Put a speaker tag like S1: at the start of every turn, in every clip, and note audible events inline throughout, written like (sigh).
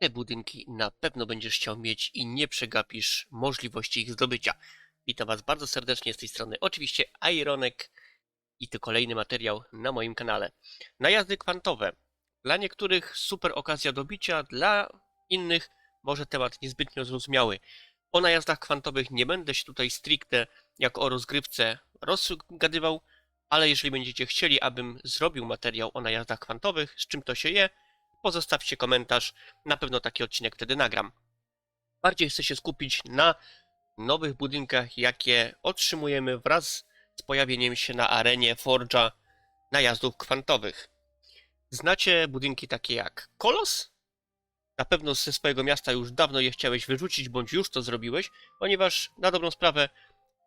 S1: Te budynki na pewno będziesz chciał mieć i nie przegapisz możliwości ich zdobycia. Witam Was bardzo serdecznie z tej strony. Oczywiście Ironek i to kolejny materiał na moim kanale. Najazdy kwantowe. Dla niektórych super okazja do bicia, dla innych może temat niezbytnio zrozumiały. O najazdach kwantowych nie będę się tutaj stricte jak o rozgrywce rozgadywał, ale jeżeli będziecie chcieli, abym zrobił materiał o najazdach kwantowych, z czym to się je, pozostawcie komentarz, na pewno taki odcinek wtedy nagram. Bardziej chcę się skupić na nowych budynkach, jakie otrzymujemy wraz z pojawieniem się na arenie Forge'a najazdów kwantowych. Znacie budynki takie jak Kolos? Na pewno ze swojego miasta już dawno je chciałeś wyrzucić, bądź już to zrobiłeś, ponieważ na dobrą sprawę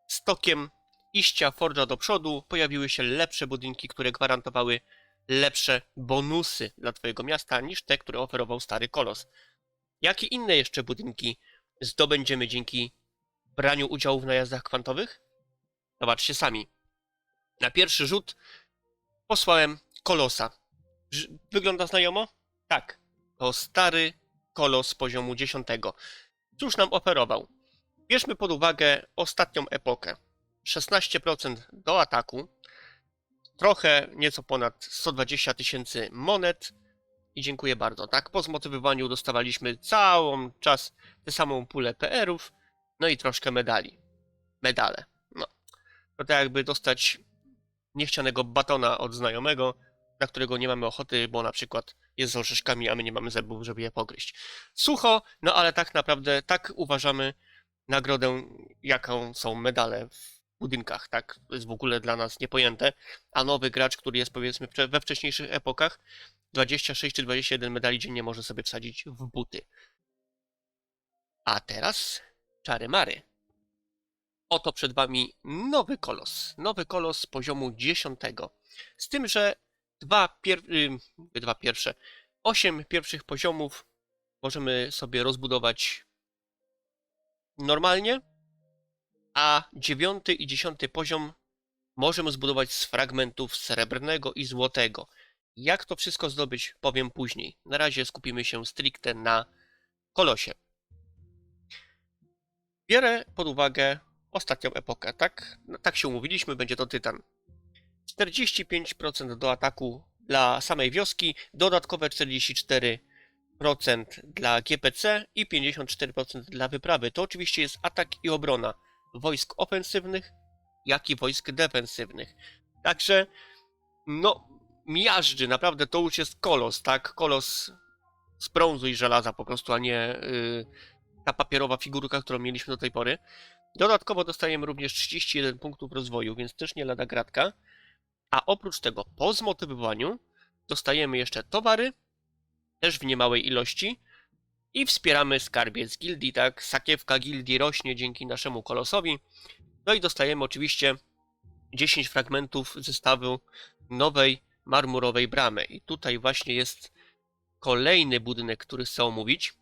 S1: z tokiem iścia Forge'a do przodu pojawiły się lepsze budynki, które gwarantowały lepsze bonusy dla Twojego miasta niż te, które oferował stary kolos. Jakie inne jeszcze budynki zdobędziemy dzięki braniu udziału w najazdach kwantowych? Zobaczcie sami. Na pierwszy rzut posłałem kolosa. Wygląda znajomo? Tak. To stary kolos poziomu 10. Cóż nam oferował? Bierzmy pod uwagę ostatnią epokę. 16% do ataku, trochę, nieco ponad 120 tysięcy monet i dziękuję bardzo. Tak, po zmotywowaniu dostawaliśmy całą czas tę samą pulę PR-ów, no i troszkę medali. Medale. No, to tak jakby dostać niechcianego batona od znajomego, na którego nie mamy ochoty, bo na przykład jest z orzeszkami, a my nie mamy zębów, żeby je pogryźć. Sucho, no ale tak naprawdę tak uważamy nagrodę, jaką są medale w budynkach, tak? To jest w ogóle dla nas niepojęte. A nowy gracz, który jest powiedzmy we wcześniejszych epokach, 26 czy 21 medali dziennie może sobie wsadzić w buty. A teraz czary mary. Oto przed wami nowy kolos. Nowy kolos poziomu 10. Z tym, że dwa, pier... ym, dwa pierwsze, osiem pierwszych poziomów możemy sobie rozbudować normalnie, a dziewiąty i dziesiąty poziom możemy zbudować z fragmentów srebrnego i złotego. Jak to wszystko zdobyć, powiem później. Na razie skupimy się stricte na kolosie. Bierę pod uwagę ostatnią epokę, tak? No, tak się umówiliśmy, będzie to Tytan. 45% do ataku dla samej wioski, dodatkowe 44% dla GPC i 54% dla wyprawy. To oczywiście jest atak i obrona wojsk ofensywnych, jak i wojsk defensywnych. Także, no, miażdży, naprawdę to już jest kolos, tak? Kolos z brązu i żelaza po prostu, a nie y, ta papierowa figurka, którą mieliśmy do tej pory. Dodatkowo dostajemy również 31 punktów rozwoju, więc też nie lada gratka. A oprócz tego, po zmotywowaniu, dostajemy jeszcze towary, też w niemałej ilości, i wspieramy skarbiec gildii, tak? Sakiewka gildii rośnie dzięki naszemu kolosowi. No i dostajemy oczywiście 10 fragmentów zestawu nowej marmurowej bramy. I tutaj właśnie jest kolejny budynek, który chcę omówić.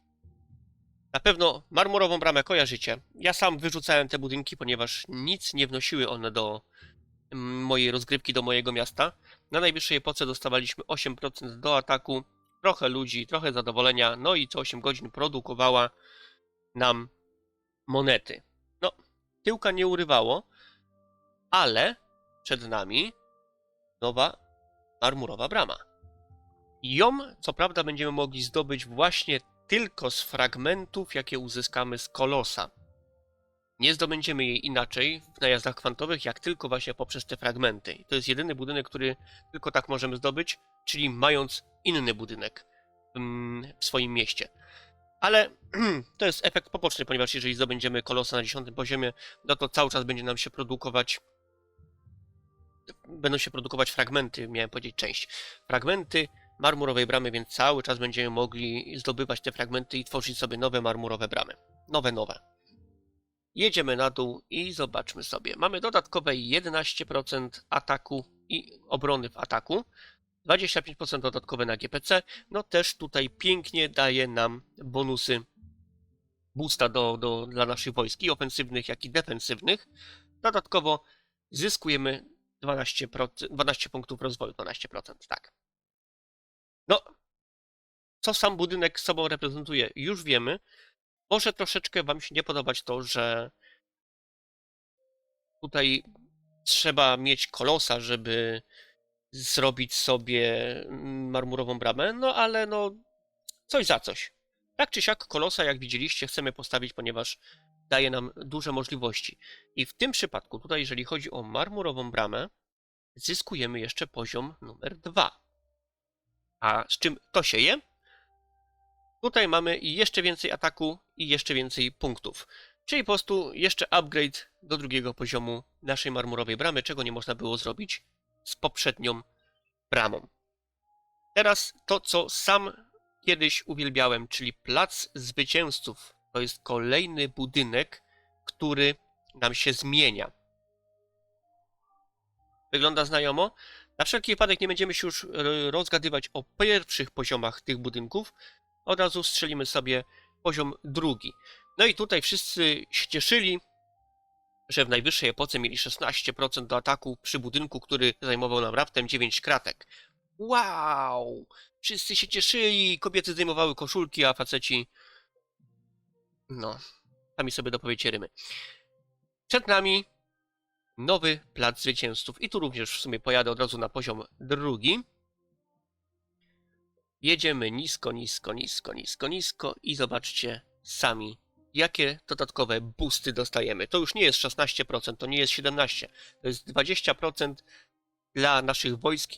S1: Na pewno marmurową bramę kojarzycie. Ja sam wyrzucałem te budynki, ponieważ nic nie wnosiły one do mojej rozgrywki, do mojego miasta. Na najwyższej epoce dostawaliśmy 8% do ataku, trochę ludzi, trochę zadowolenia, no i co 8 godzin produkowała nam monety. No, tyłka nie urywało, ale przed nami nowa marmurowa brama. I Ją, co prawda, będziemy mogli zdobyć właśnie tylko z fragmentów, jakie uzyskamy z kolosa. Nie zdobędziemy jej inaczej w najazdach kwantowych, jak tylko właśnie poprzez te fragmenty. I to jest jedyny budynek, który tylko tak możemy zdobyć, czyli mając inny budynek mm, w swoim mieście. Ale (clears throat) to jest efekt poboczny, ponieważ jeżeli zdobędziemy kolosa na 10 poziomie, no to cały czas będzie nam się produkować. Będą się produkować fragmenty, miałem powiedzieć część. Fragmenty marmurowej bramy, więc cały czas będziemy mogli zdobywać te fragmenty i tworzyć sobie nowe marmurowe bramy. Nowe, nowe. Jedziemy na dół i zobaczmy sobie. Mamy dodatkowe 11% ataku i obrony w ataku. 25% dodatkowe na GPC. No też tutaj pięknie daje nam bonusy boosta do, do, dla naszych wojsk, i ofensywnych, jak i defensywnych. Dodatkowo zyskujemy 12%, 12 punktów rozwoju, 12%, tak. No, co sam budynek sobą reprezentuje, już wiemy. Może troszeczkę Wam się nie podobać to, że tutaj trzeba mieć kolosa, żeby zrobić sobie marmurową bramę, no ale no coś za coś. Tak czy siak kolosa, jak widzieliście, chcemy postawić, ponieważ daje nam duże możliwości. I w tym przypadku, tutaj jeżeli chodzi o marmurową bramę, zyskujemy jeszcze poziom numer dwa. A z czym to się je? Tutaj mamy jeszcze więcej ataku i jeszcze więcej punktów. Czyli po prostu jeszcze upgrade do drugiego poziomu naszej marmurowej bramy, czego nie można było zrobić z poprzednią bramą. Teraz to, co sam kiedyś uwielbiałem, czyli Plac Zwycięzców. To jest kolejny budynek, który nam się zmienia. Wygląda znajomo. Na wszelki wypadek nie będziemy się już e, rozgadywać o pierwszych poziomach tych budynków. Od razu strzelimy sobie poziom drugi. No i tutaj wszyscy się cieszyli, że w najwyższej epoce mieli 16% do ataku przy budynku, który zajmował nam raptem 9 kratek. Wow! Wszyscy się cieszyli, kobiety zdejmowały koszulki, a faceci... No, sami sobie dopowiecie rymy. Przed nami nowy plac zwycięzców i tu również w sumie pojadę od razu na poziom drugi. Jedziemy nisko, nisko, nisko, nisko, nisko i zobaczcie sami, jakie dodatkowe boosty dostajemy. To już nie jest 16%, to nie jest 17%, to jest 20% dla naszych wojsk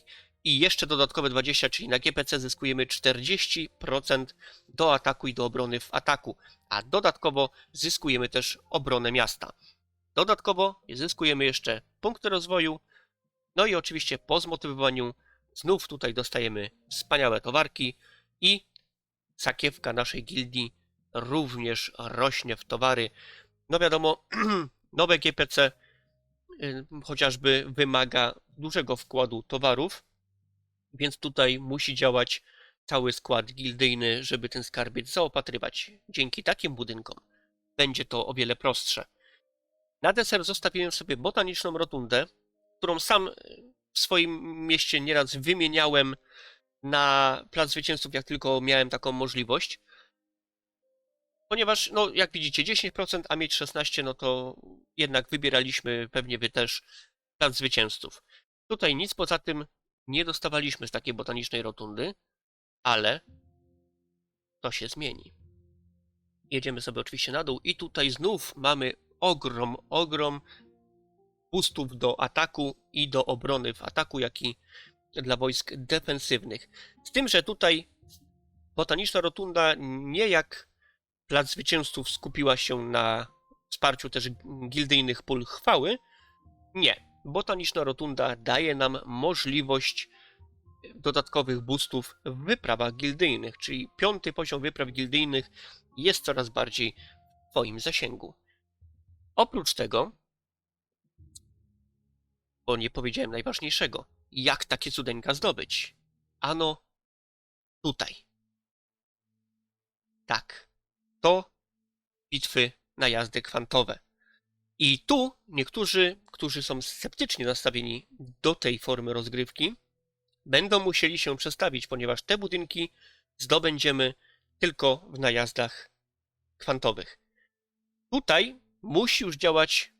S1: i jeszcze dodatkowe 20, czyli na GPC zyskujemy 40% do ataku i do obrony w ataku, a dodatkowo zyskujemy też obronę miasta. Dodatkowo zyskujemy jeszcze punkty rozwoju, no i oczywiście po zmotywowaniu znów tutaj dostajemy wspaniałe towarki i sakiewka naszej gildii również rośnie w towary. No wiadomo, (clears throat) nowe GPC y, chociażby wymaga dużego wkładu towarów, więc tutaj musi działać cały skład gildyjny, żeby ten skarbiec zaopatrywać. Dzięki takim budynkom będzie to o wiele prostsze. Na deser zostawiłem sobie botaniczną rotundę, którą sam w swoim mieście nieraz wymieniałem na plac zwycięzców, jak tylko miałem taką możliwość. Ponieważ, no, jak widzicie, 10%, a mieć 16%, no to jednak wybieraliśmy, pewnie wy też, plac zwycięzców. Tutaj nic poza tym nie dostawaliśmy z takiej botanicznej rotundy, ale to się zmieni. Jedziemy sobie oczywiście na dół i tutaj znów mamy ogrom, ogrom boostów do ataku i do obrony w ataku, jak i dla wojsk defensywnych. Z tym, że tutaj botaniczna rotunda nie jak Plac Zwycięzców skupiła się na wsparciu też gildyjnych pól chwały. Nie. Botaniczna Rotunda daje nam możliwość dodatkowych boostów w wyprawach gildyjnych, czyli piąty poziom wypraw gildyjnych jest coraz bardziej w Twoim zasięgu. Oprócz tego, bo nie powiedziałem najważniejszego, jak takie cudeńka zdobyć? Ano tutaj. Tak, to bitwy na jazdy kwantowe. I tu niektórzy, którzy są sceptycznie nastawieni do tej formy rozgrywki, będą musieli się przestawić, ponieważ te budynki zdobędziemy tylko w najazdach kwantowych. Tutaj musi już działać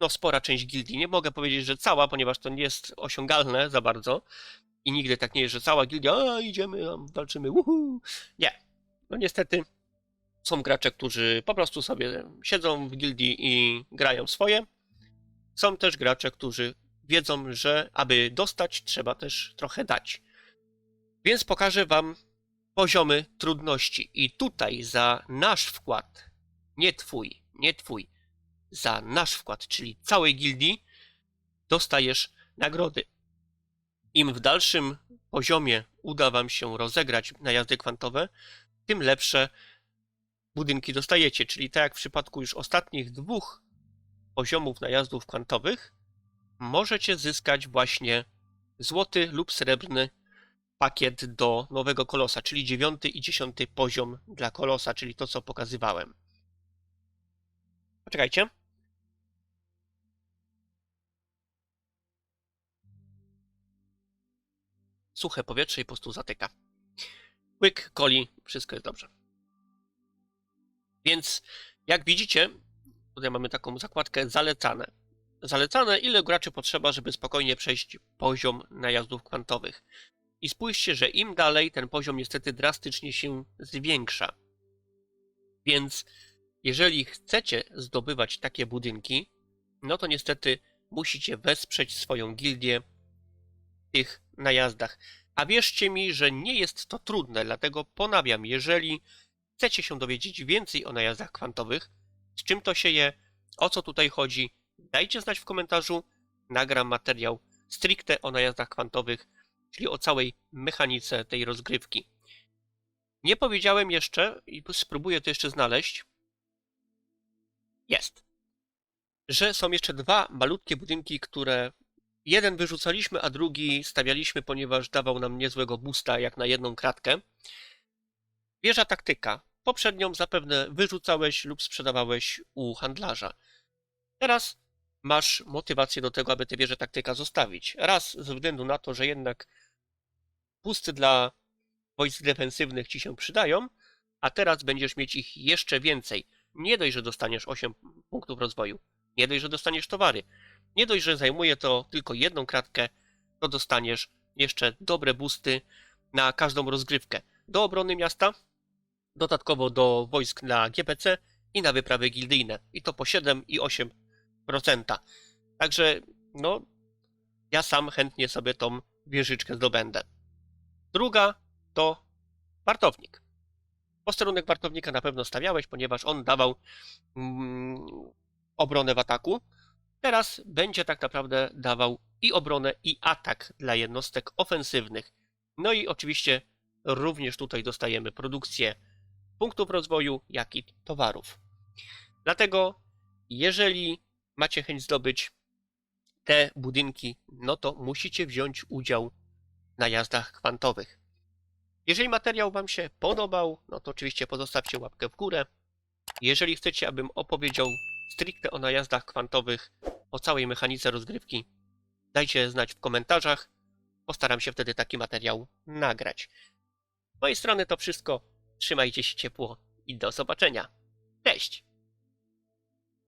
S1: no, spora część gildii. Nie mogę powiedzieć, że cała, ponieważ to nie jest osiągalne za bardzo. I nigdy tak nie jest, że cała gildia, a idziemy, walczymy, uhu. Nie. No niestety są gracze, którzy po prostu sobie siedzą w gildii i grają swoje. Są też gracze, którzy wiedzą, że aby dostać, trzeba też trochę dać. Więc pokażę Wam poziomy trudności. I tutaj za nasz wkład, nie Twój, nie Twój, za nasz wkład, czyli całej gildii, dostajesz nagrody. Im w dalszym poziomie uda Wam się rozegrać najazdy kwantowe, tym lepsze budynki dostajecie, czyli tak jak w przypadku już ostatnich dwóch poziomów najazdów kwantowych, możecie zyskać właśnie złoty lub srebrny pakiet do nowego kolosa, czyli dziewiąty i dziesiąty poziom dla kolosa, czyli to, co pokazywałem. Poczekajcie. Suche powietrze i po prostu zatyka. łyk, coli, wszystko jest dobrze. Więc jak widzicie, tutaj mamy taką zakładkę zalecane. Zalecane, ile graczy potrzeba, żeby spokojnie przejść poziom najazdów kwantowych. I spójrzcie, że im dalej, ten poziom niestety drastycznie się zwiększa. Więc jeżeli chcecie zdobywać takie budynki, no to niestety musicie wesprzeć swoją gildię tych najazdach. A wierzcie mi, że nie jest to trudne, dlatego ponawiam, jeżeli chcecie się dowiedzieć więcej o najazdach kwantowych, z czym to się je, o co tutaj chodzi, dajcie znać w komentarzu. Nagram materiał stricte o najazdach kwantowych, czyli o całej mechanice tej rozgrywki. Nie powiedziałem jeszcze, i spróbuję to jeszcze znaleźć. Jest. Że są jeszcze dwa malutkie budynki, które jeden wyrzucaliśmy, a drugi stawialiśmy, ponieważ dawał nam niezłego boosta jak na jedną kratkę. Wieża taktyka. Poprzednią zapewne wyrzucałeś lub sprzedawałeś u handlarza. Teraz masz motywację do tego, aby tę wieżę taktyka zostawić. Raz ze względu na to, że jednak pusty dla wojsk defensywnych ci się przydają, a teraz będziesz mieć ich jeszcze więcej. Nie dość, że dostaniesz 8 punktów rozwoju, nie dość, że dostaniesz towary, nie dość, że zajmuje to tylko jedną kratkę, to dostaniesz jeszcze dobre boosty na każdą rozgrywkę. Do obrony miasta, dodatkowo do wojsk na GPC i na wyprawy gildyjne. I to po 7 i 8%. Także, no, ja sam chętnie sobie tą wieżyczkę zdobędę. Druga to wartownik. Posterunek wartownika na pewno stawiałeś, ponieważ on dawał mm, obronę w ataku. Teraz będzie tak naprawdę dawał i obronę, i atak dla jednostek ofensywnych. No i oczywiście również tutaj dostajemy produkcję punktów rozwoju, jak i towarów. Dlatego, jeżeli macie chęć zdobyć te budynki, no to musicie wziąć udział w najazdach kwantowych. Jeżeli materiał Wam się podobał, no to oczywiście pozostawcie łapkę w górę. Jeżeli chcecie, abym opowiedział stricte o najazdach kwantowych, o całej mechanice rozgrywki, dajcie znać w komentarzach. Postaram się wtedy taki materiał nagrać. Z mojej strony to wszystko. Trzymajcie się ciepło i do zobaczenia. Cześć!